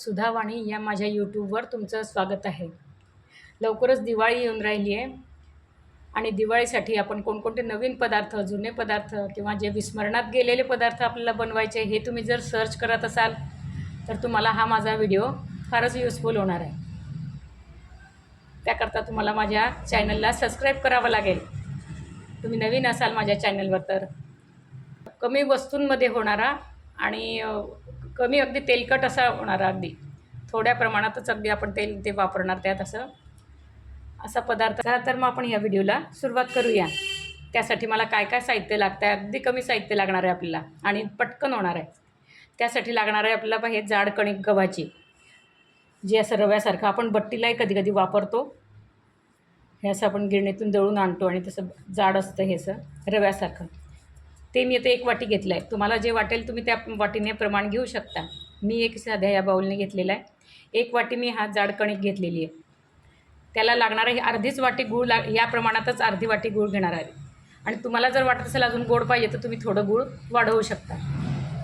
सुधावाणी या माझ्या यूट्यूबवर तुमचं स्वागत आहे. लवकरच दिवाळी येऊन राहिली आहे. आणि दिवाळीसाठी आपण कोणकोणते नवीन पदार्थ जुने पदार्थ किंवा जे विस्मरणात गेलेले पदार्थ आपल्याला बनवायचे हे तुम्ही जर सर्च करत असाल तर तुम्हाला हा माझा व्हिडिओ फारच युजफुल होणार आहे. त्याकरता तुम्हाला माझ्या चॅनलला सबस्क्राईब करावं लागेल. तुम्ही नवीन असाल माझ्या चॅनलवर तर. कमी वस्तूंमध्ये होणारा आणि कमी अगदी तेलकट असा होणार अगदी. थोड्या प्रमाणातच अगदी आपण तेल ते वापरणार त्यात असं असा पदार्थ. चला तर मग आपण या व्हिडिओला सुरुवात करूया. त्यासाठी मला काय काय साहित्य लागतं आहे अगदी कमी साहित्य लागणार आहे आपल्याला आणि पटकन होणार आहे. त्यासाठी लागणार आहे आपल्याला हे जाड कणिक गव्हाची. जे असं रव्यासारखं आपण बट्टीलाही कधी कधी वापरतो. हे असं आपण गिरणीतून दळून आणतो आणि तसं जाड असतं हे असं रव्यासारखं. ते मी आता एक वाटी घेतलं आहे. तुम्हाला जे वाटेल तुम्ही त्या वाटीने प्रमाण घेऊ शकता. मी एक साध्या या बाऊलने घेतलेला आहे. एक वाटी मी हा जाड कणिक घेतलेली आहे. त्याला लागणारं ही अर्धीच वाटी गूळ लाग या प्रमाणातच अर्धी वाटी गूळ घेणार आहे. आणि तुम्हाला जर वाटत असेल अजून गोड पाहिजे तर तुम्ही थोडं गूळ वाढवू शकता.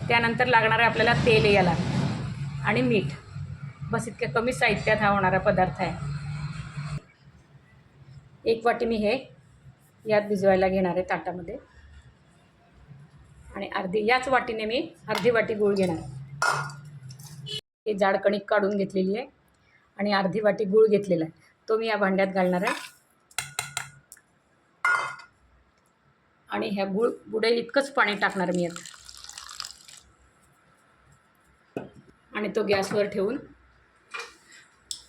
त्यानंतर लागणार आहे आपल्याला तेल याला. आणि मीठ. बस इतक्या कमी साहित्यात हा होणारा पदार्थ आहे. एक वाटी मी हे यात भिजवायला घेणार आहे ताटामध्ये. आणि अर्धी याच वाटीने मी अर्धी वाटी गूळ घेणार. आहे हे जाड कणिक काढून घेतलेली आहे आणि अर्धी वाटी गूळ घेतलेला आहे. तो मी या भांड्यात घालणार आहे. आणि ह्या गुळ बुडेल इतकंच पाणी टाकणार मी आता. आणि तो गॅसवर ठेवून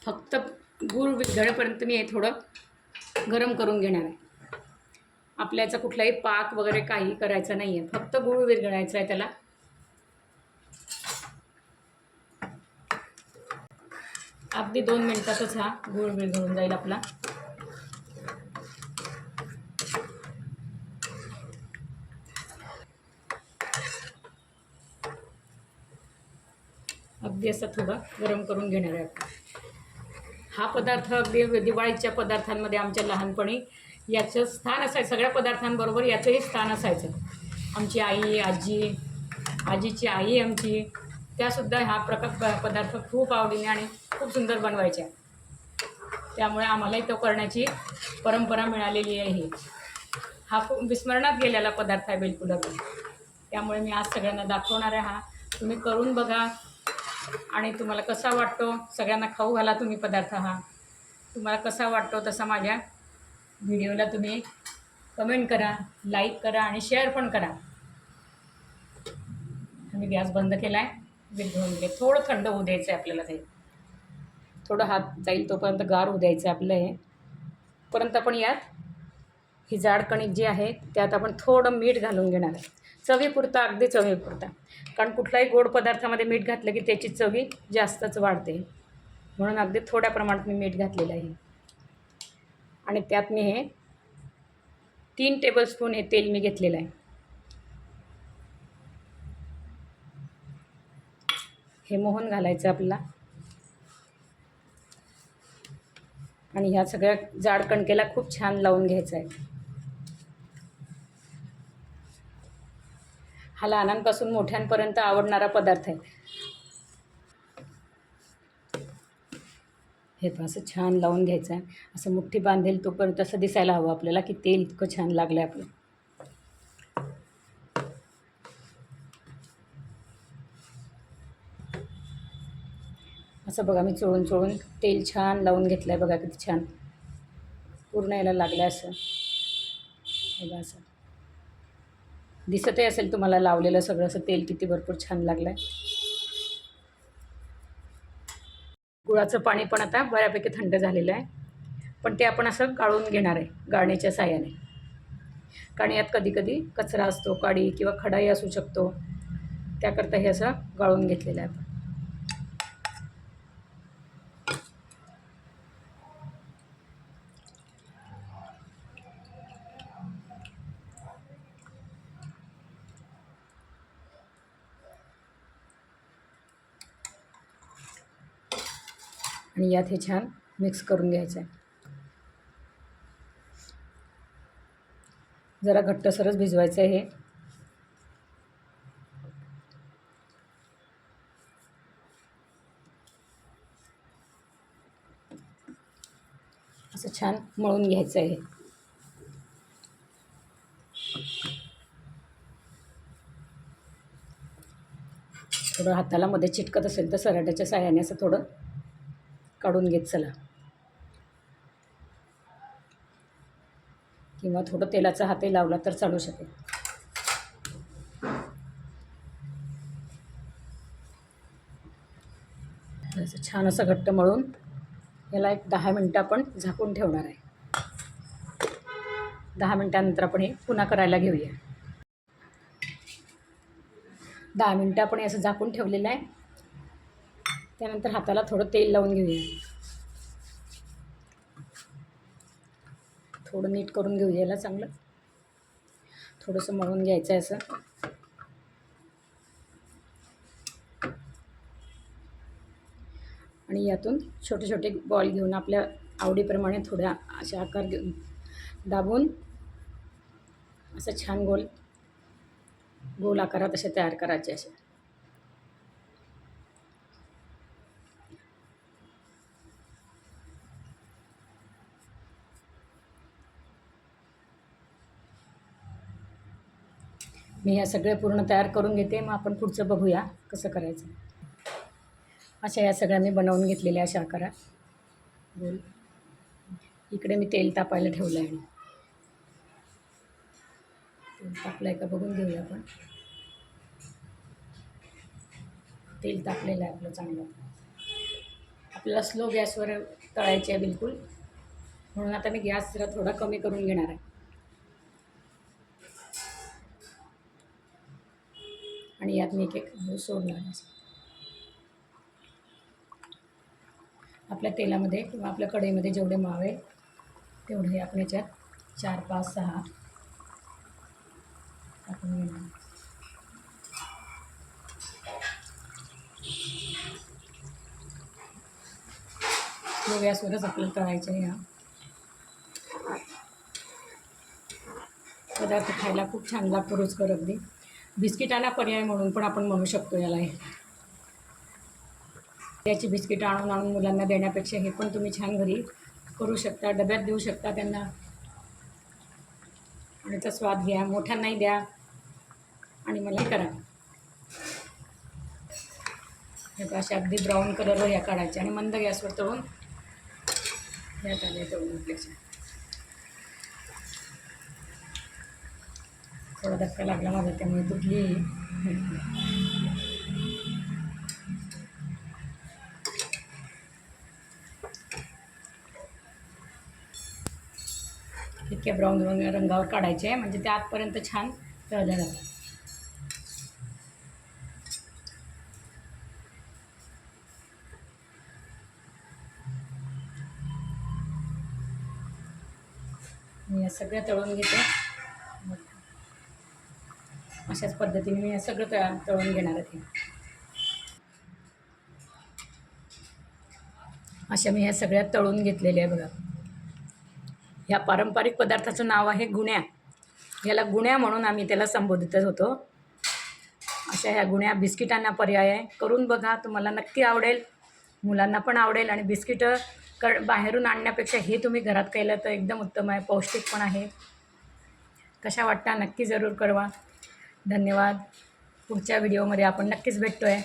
फक्त गूळ विघळेपर्यंत मी हे थोडं गरम करून घेणार आहे. आपल्याचा कुठलाही पाक वगैरे काही करायचं नाही आहे फक्त गुळ विरघळायचा आहे त्याला. अगदी दोन मिनटातच हा गुळ विरघळून जाईल आपला. अगदी असं थोडा गरम करून घेणार आहे हा पदार्थ अगदी दिवाळीच्या पदार्थांमध्ये आमच्या लहानपणी याचं स्थान असायचं सगळ्या पदार्थांबरोबर याचंही स्थान असायचं. आमची आई आजी आजीची आई आमची त्यासुद्धा हा प्रकार प- पदार्थ खूप आवडीने आणि खूप सुंदर बनवायच्या. त्यामुळे आम्हालाही तो करण्याची परंपरा मिळालेली आहे. हा खूप विस्मरणात गेलेला पदार्थ आहे बिलकुल त्यामुळे मी आज सगळ्यांना दाखवणार आहे हा. तुम्ही करून बघा आणि तुम्हाला कसा वाटतो? सगळ्यांना खाऊ घाला तुम्ही पदार्थ हा. तुम्हाला कसा वाटतो तसा माझ्या व्हिडिओला तुम्ही कमेंट करा लाईक करा आणि शेअर पण करा. मी गॅस बंद केला आहे विरघळून गेले थोडं थंड होऊ द्यायचं आहे आपल्याला ते. थोडं हात जाईल तोपर्यंत गार होऊ द्यायचं आहे आपलं हे. परंतु आपण यात ही जाड कणिक जी आहे त्यात आपण थोडं मीठ घालून घेणार आहे. चवीपुरता अगदी चवीपुरता कारण कुठल्याही गोड पदार्थामध्ये मीठ घातलं की त्याची चवी जास्तच वाढते. म्हणून अगदी थोड्या प्रमाणात मी मीठ घातलेलं आहे. आणि त्यात मी हे तीन टेबलस्पून हे तेल मी घेतलेलं आहे. हे मोहन घालायचं आपल्याला. आणि ह्या सगळ्या जाड कणकेला खूप छान लावून घ्यायचं आहे. हा लहानांपासून मोठ्यांपर्यंत आवडणारा पदार्थ आहे. हे असं छान लावून घ्यायचं आहे. असं मुठ्ठी बांधेल तोपर्यंत असं दिसायला हवं आपल्याला की तेल इतकं छान लागलं आहे आपलं. असं बघा मी चोळून चोळून तेल छान लावून घेतलं आहे बघा किती छान. पूर्ण यायला लागलं आहे असं. हे बघा असं. दिसतही असेल तुम्हाला लावलेलं सगळं असं तेल किती भरपूर छान लागलं आहे गुळाचं पाणी पण आता बऱ्यापैकी थंड झालेलं आहे. पण ते आपण असं गाळून घेणार आहे गाळण्याच्या साह्याने. कारण यात कधीकधी कचरा असतो काडी किंवा खडाही असू शकतो. त्याकरता हे असं गाळून घेतलेलं आहे आपण. आणि यात हे छान मिक्स करून घ्यायचं आहे जरा घट्टसरच भिजवायचं आहे हे. असं छान मळून घ्यायचं आहे थोडं हाताला मध्ये चिटकत असेल तर सराट्याच्या साह्याने असं थोडं काढून घेत चला. किंवा थोडं तेलाचा हातही लावला तर चालू शकेल. असं छान असं घट्ट मळून याला एक दहा मिनटं आपण झाकून ठेवणार आहे. दहा मिनटानंतर आपण हे पुन्हा करायला घेऊया. दहा मिनटं आपण असं झाकून ठेवलेलं आहे. त्यानंतर हाताला थोडं तेल लावून घेऊया. थोडं नीट करून घेऊया याला चांगलं. थोडंसं मळून घ्यायचं आहे असं. आणि यातून छोटे छोटे बॉल घेऊन आपल्या आवडीप्रमाणे थोड्या असे आकार घेऊन दाबून असं छान गोल गोल आकारात असे तयार करायचे असे. मी ह्या सगळे पूर्ण तयार करून घेते. मग आपण पुढचं बघूया कसं करायचं. अशा या सगळ्या मी बनवून घेतलेल्या अशा आकारात. गोल इकडे मी तेल तापायला ठेवलं आहे. तेल तापलं आहे का बघून घेऊया आपण. तेल तापलेलं आहे आपलं चांगलं. आपल्याला स्लो गॅसवर तळायचे आहे बिलकुल. म्हणून आता मी गॅस जरा थोडा कमी करून घेणार आहे. आणि यात मी एक एक सोडणार आहे आपल्या तेलामध्ये किंवा आपल्या कढईमध्ये जेवढे मावे तेवढे आपण याच्यात चार पाच सहा टाकून घेणार. गॅसवरच आपल्याला तळायचं आहे हा. पदार्थ खायला खूप छान लागतो रुचकर अगदी. बिस्किटाला पर्याय म्हणून पण आपण म्हणू शकतो याला. हे त्याची बिस्किटं आणून आणून मुलांना देण्यापेक्षा हे पण तुम्ही छान घरी करू शकता डब्यात देऊ शकता त्यांना. आणि त्याचा स्वाद घ्या मोठ्यांनाही द्या आणि मला करा. हे बघा, अगदी ब्राऊन कलरवर ह्या काढायचे आणि मंद गॅसवर तळून ह्या आले तळून आपल्याच्या थोडा धक्का लागला माझा त्यामुळे तुटली. इतक्या ब्राऊन रंग रंगावर काढायचे आहे म्हणजे ते आतपर्यंत छान तळल्या जातात मी या सगळ्या तळून घेते. अशाच पद्धतीने मी हे सगळं तळ तळून घेणार आहे. अशा मी ह्या सगळ्या तळून घेतलेल्या आहे बघा. ह्या पारंपरिक पदार्थाचं नाव आहे गुण्या. याला गुण्या म्हणून आम्ही त्याला संबोधित होतो. अशा ह्या गुण्या बिस्किटांना पर्याय आहे. करून बघा तुम्हाला नक्की आवडेल. मुलांना पण आवडेल आणि बिस्किटं क बाहेरून आणण्यापेक्षा हे तुम्ही घरात केलं तर एकदम उत्तम आहे पौष्टिक पण आहे. कशा वाटता नक्की जरूर कळवा. धन्यवाद. पुढच्या व्हिडिओमध्ये आपण नक्कीच भेटतो आहे